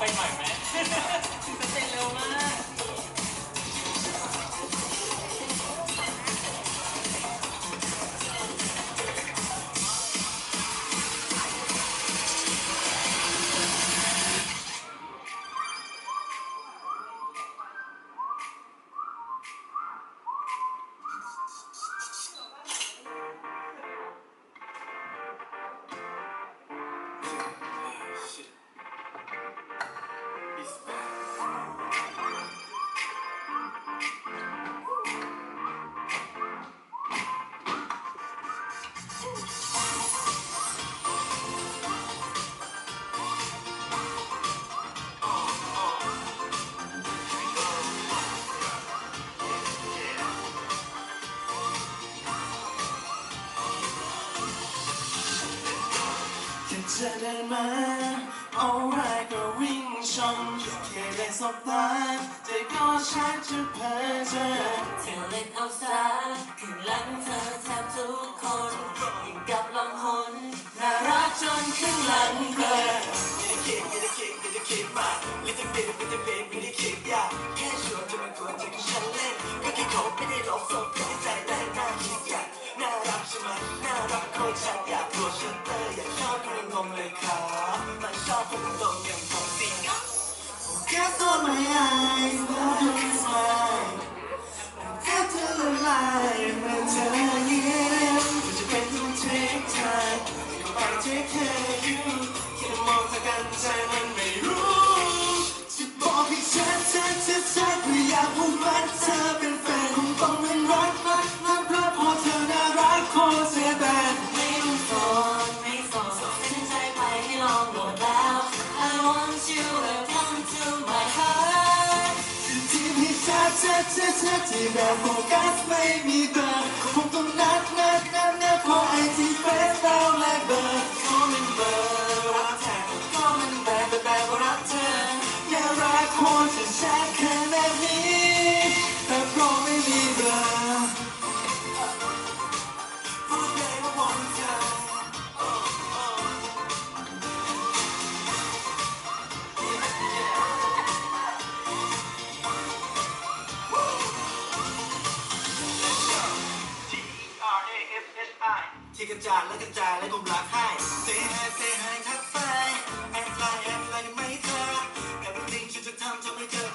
ไปหน่อยไหม เป็นเร็วมาก แค่เธอเดินมา alright ก็วิ่งชนแค่ได้สบตาใจก็ชักจะเพ้อเจอเธอเล่นเอาซะข้างหลังเธอแทบทุกคนยิ่งกับลองหนน่ารักจนขึ้นหลังเธอ Cast on my eyes, love you smile แค่เธอละลายเมื่อเธอยิ้ Cut to the Look at the light, พี่ชัดชัดชัดชัดที่แบบโฟกัสไม่มีเบอร์คงต้องนัดนัดนัดนัดเพราะไอจีเฟซเราและเบอร์ ที่กระจาดและกระจายและกลมรักให้ Say hi say hi ทักไปแอบไลน์แอบไลน์ไม่เธอแต่ความจริงฉันจะทำทำให้เธอ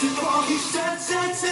จะบอกให้ชัดชัดชั